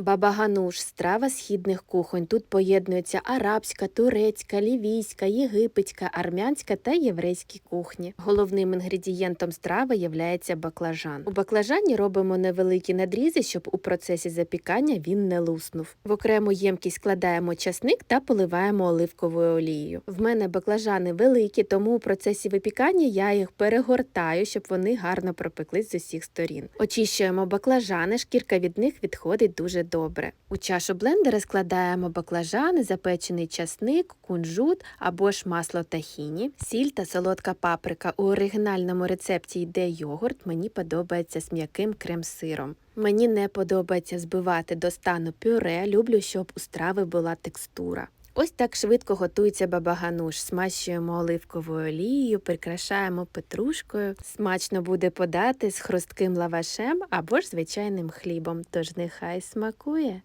Бабагануш страва східних кухонь. Тут поєднуються арабська, турецька, лівійська, єгипетська, армянська та єврейські кухні. Головним інгредієнтом страви є баклажан. У баклажані робимо невеликі надрізи, щоб у процесі запікання він не луснув. В окрему ємкість складаємо часник та поливаємо оливковою олією. В мене баклажани великі, тому у процесі випікання я їх перегортаю, щоб вони гарно пропеклись з усіх сторін. Очищуємо баклажани, шкірка від них відходить дуже добре. У чашу блендера складаємо баклажани, запечений часник, кунжут або ж масло тахіні, сіль та солодка паприка. У оригінальному рецепті йде йогурт, мені подобається з м'яким крем-сиром. Мені не подобається збивати до стану пюре, люблю, щоб у страви була текстура. Ось так швидко готується бабагануш. Смащуємо оливковою олією, прикрашаємо петрушкою. Смачно буде подати з хрустким лавашем або ж звичайним хлібом, тож нехай смакує.